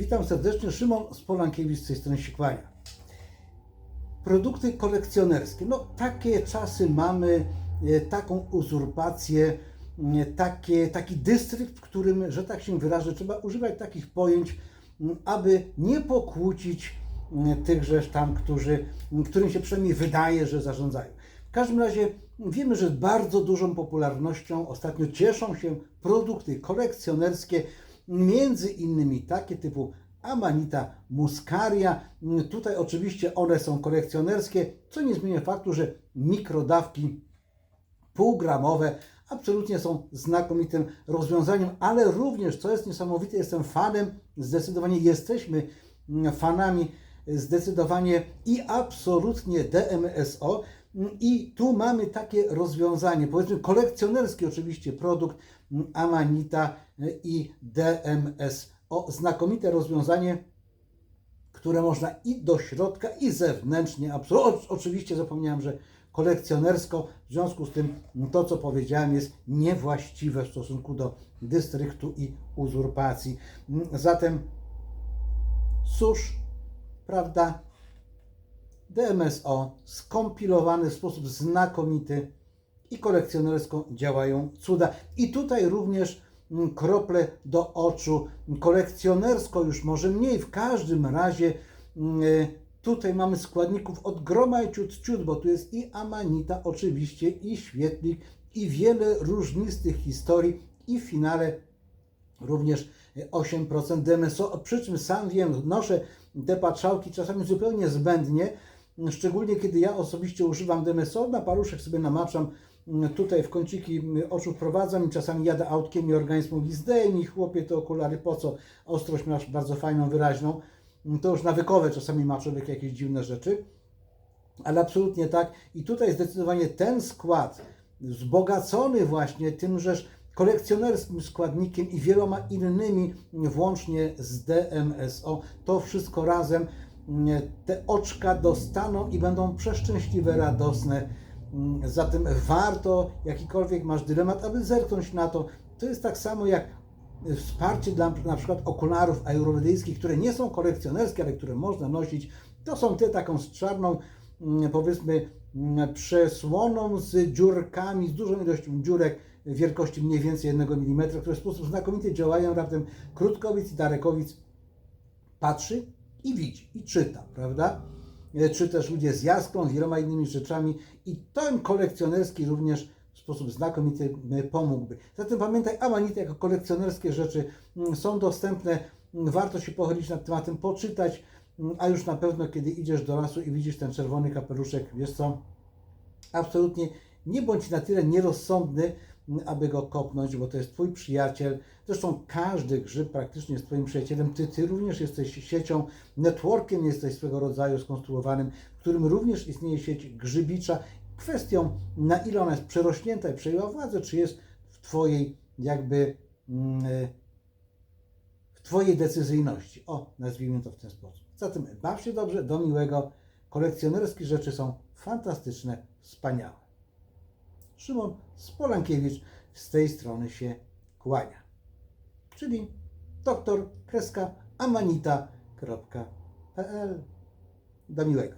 Witam serdecznie, Szymon Spolankiewicz z tej strony Sikłania. Produkty kolekcjonerskie. No takie czasy mamy, e, taką uzurpację, e, takie, taki dystrykt, w którym, że tak się wyrażę, trzeba używać takich pojęć, aby nie pokłócić tychże tam, którzy, którym się przynajmniej wydaje, że zarządzają. W każdym razie wiemy, że bardzo dużą popularnością ostatnio cieszą się produkty kolekcjonerskie, między innymi takie typu Amanita muscaria. Tutaj oczywiście one są kolekcjonerskie, co nie zmienia faktu, że mikrodawki półgramowe absolutnie są znakomitym rozwiązaniem, ale również, co jest niesamowite, jestem fanem, zdecydowanie jesteśmy fanami zdecydowanie i absolutnie DMSO. I tu mamy takie rozwiązanie, powiedzmy kolekcjonerski oczywiście produkt Amanita i DMSO. Znakomite rozwiązanie, które można i do środka, i zewnętrznie. Oczywiście zapomniałem, że kolekcjonersko, w związku z tym to, co powiedziałem, jest niewłaściwe w stosunku do dystryktu i uzurpacji. Zatem susz, prawda, DMSO skompilowany w sposób znakomity i kolekcjonersko działają cuda. I tutaj również mm, krople do oczu. Kolekcjonersko już może mniej, w każdym razie mm, tutaj mamy składników od groma i ciut, ciut, bo tu jest i amanita oczywiście, i świetlik, i wiele różnistych historii i w finale również 8% DMSO, przy czym sam wiem, noszę te patrzałki czasami zupełnie zbędnie, szczególnie kiedy ja osobiście używam DMSO, na paluszek sobie namaczam tutaj w kąciki oczu wprowadzam i czasami jadę autkiem i organizm mówi zdejmij chłopie te okulary, po co? Ostrość masz bardzo fajną, wyraźną. To już nawykowe czasami ma człowiek jakieś dziwne rzeczy, ale absolutnie tak. I tutaj zdecydowanie ten skład, wzbogacony właśnie tymżeż kolekcjonerskim składnikiem i wieloma innymi, włącznie z DMSO, to wszystko razem te oczka dostaną i będą przeszczęśliwe, radosne. Zatem warto, jakikolwiek masz dylemat, aby zerknąć na to. To jest tak samo jak wsparcie dla na przykład okularów ajurwedyjskich, które nie są kolekcjonerskie, ale które można nosić. To są te taką z czarną, powiedzmy, przesłoną z dziurkami, z dużą ilością dziurek wielkości mniej więcej 1 mm, które w sposób znakomity działają. Raptem Krótkowic i Darekowic patrzy i widzi, i czyta, prawda? Czy też ludzie z jaskrą, wieloma innymi rzeczami. I ten kolekcjonerski również w sposób znakomity pomógłby. Zatem pamiętaj, amanity jako kolekcjonerskie rzeczy są dostępne, warto się pochylić nad tematem, poczytać, a już na pewno kiedy idziesz do lasu i widzisz ten czerwony kapeluszek, wiesz co, absolutnie nie bądź na tyle nierozsądny, aby go kopnąć, bo to jest Twój przyjaciel. Zresztą każdy grzyb praktycznie jest Twoim przyjacielem. Ty, ty również jesteś siecią, networkiem jesteś swego rodzaju skonstruowanym, w którym również istnieje sieć grzybicza. Kwestią, na ile ona jest przerośnięta i przejęła władzę, czy jest w Twojej jakby w Twojej decyzyjności. O, nazwijmy to w ten sposób. Zatem baw się dobrze, do miłego. Kolekcjonerskie rzeczy są fantastyczne, wspaniałe. Szymon Spolankiewicz z tej strony się kłania. Czyli doktor kreska amanita.pl. Do miłego.